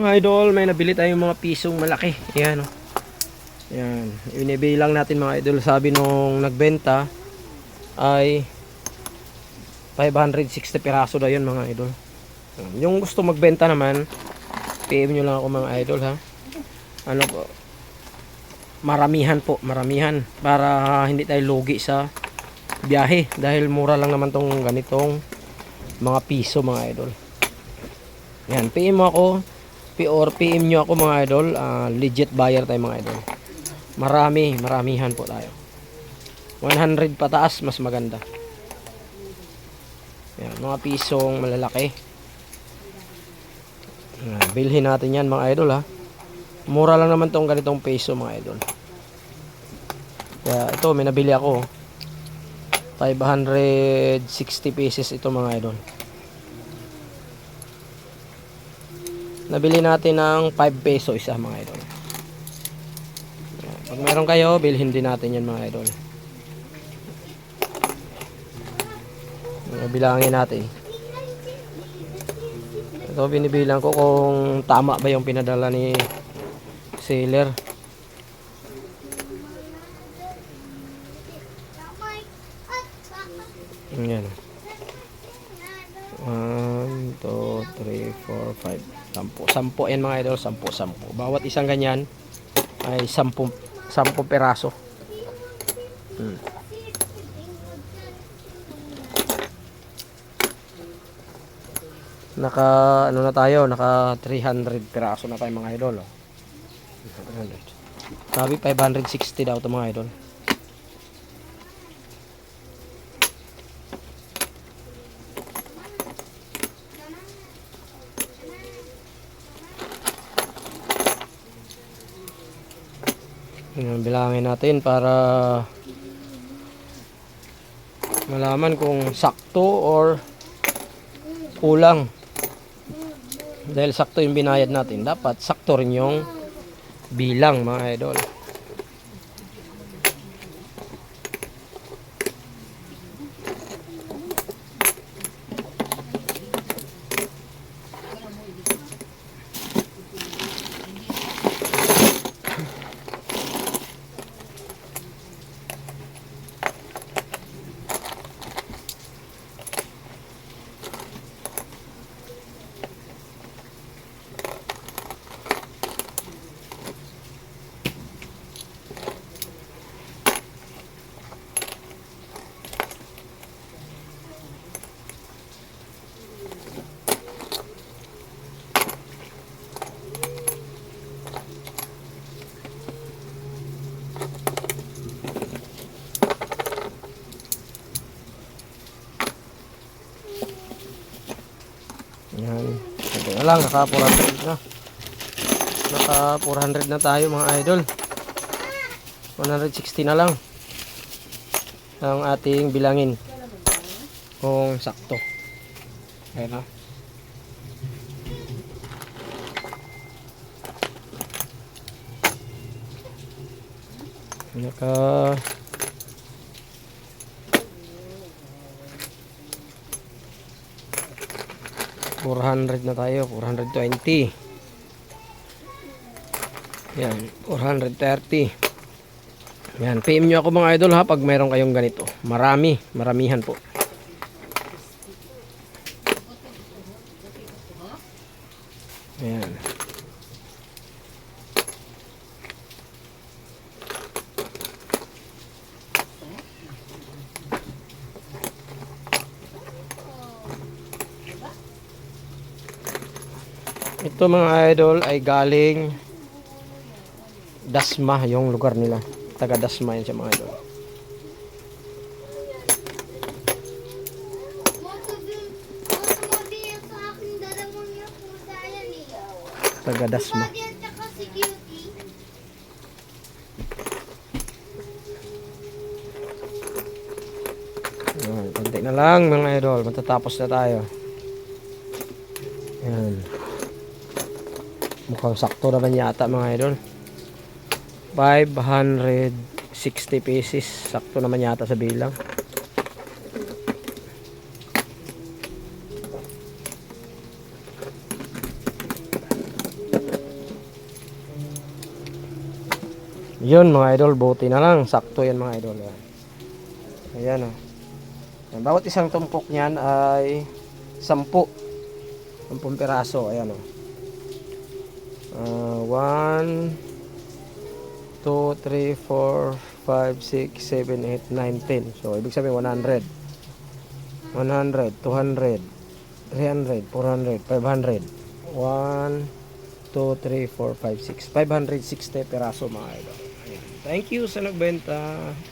Mga idol, may nabili tayong mga pisong malaki. Ayan, oh. Ayan. Inibilang natin mga idol. Sabi nung nagbenta ay 560 piraso daw yun mga idol. Ayan. Yung gusto magbenta naman, PM nyo lang ako mga idol ha. Ano po, maramihan po, maramihan. Para hindi tayo lugi sa biyahe. Dahil mura lang naman tong ganitong mga piso mga idol. Yan, PM ako. Or PM nyo ako mga idol. Ah, legit buyer tayo mga idol. Marami, maramihan po tayo. 100 pataas, mas maganda. Yan, mga pisong malalaki. Yan, bilhin natin yan mga idol ha. Mura lang naman tong ganitong peso mga idol. Kaya ito, may nabili ako. 560 pieces ito mga idol. Nabili natin ng 5 peso isa mga idol. Pag meron kayo, bilhin din natin yan mga idol. Bilangin natin. Ito binibilang ko kung tama ba yung pinadala ni seller. Yan. 1, 2, 3, 4, 5. Sampo. Sampo yan mga idol. Sampo, sampo. Bawat isang ganyan ay sampu, sampu peraso. Hmm. Naka, ano na tayo, naka 300 peraso na tayo mga idol. Oh. 300. Sabi 560 daw ito mga idol. Yan, bilangin natin para malaman kung sakto or kulang. Dahil sakto yung binayad natin, dapat sakto rin yung bilang mga idol. Yan. Ito na lang, naka 400 na. Naka 400 na tayo mga idol. 160 na lang. Ang ating bilangin. Kung sakto. Ayan na. Naka 400 na tayo 420 yan 430 yan PM nyo ako mga idol ha pag mayroon kayong ganito. Marami maramihan po yan Ito mga idol ay galing Dasma yung lugar nila. Taga Dasma yan siya mga idol. Taga Dasma. Konti na lang mga idol. Matatapos na tayo. mukhang sakto na lang yata mga idol. 560 pieces. Sakto naman yata sa bilang. Yun mga idol buti na lang. Sakto yan mga idol. Yan. ayan o oh. bawat isang tumpok nyan ay 10 10 piraso. Ayan o oh. Uh, one, two, three, four, five, six, seven, eight, nine, ten. So, ibig sabihin 100. 100, 200, 300, 400, 500. 1, 2, 3, 4, 5, 6. 560 peraso mga idol. Thank you sa nagbenta.